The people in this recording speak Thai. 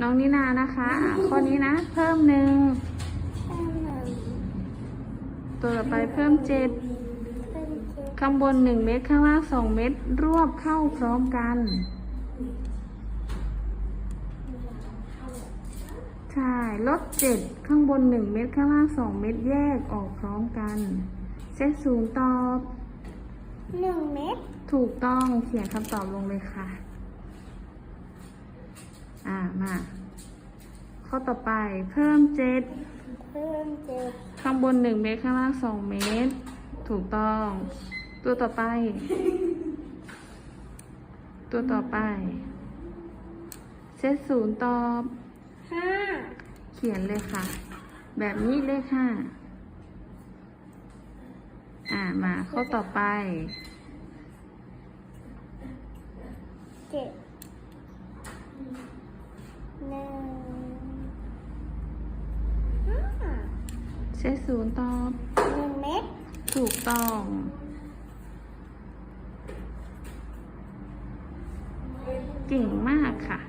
น้องนินานะคะอะข้อนี้นะ เพิ่มหนึ่งเพิ่มหนึ่งตัวต่อไปเพิ่มเจ็ดเพิ่มเจ็ด ข้างบนหนึ่งเม็ดข้างล่างสองเม็ดรวบเข้าพร้อมกัน ใช่ลดเจ็ดข้างบนหนึ่งเม็ดข้างล่างสองเม็ดแยกออกพร้อมกันเซตศูนย์ตอบหนึ่งเม็ดถูกต้องเขียนคำตอบลงเลยค่ะ อ่ามา ข้อต่อไปเพิ่มเจ็ดเพิ่มเจ็ดข้างบนหนึ่งเมตรข้างล่างสองเมตร ถูกต้อง ตัวต่อไป ตัวต่อไป เซตศูนย์ตอบห้าเขียนเลยค่ะ แบบนี้เลยค่ะอ่ามาข้อต่อไปเจ็ดหนึ่งห้า เซตศูนย์ตอบหนึ่งเม็ดถูกต้องเก่งมากค่ะ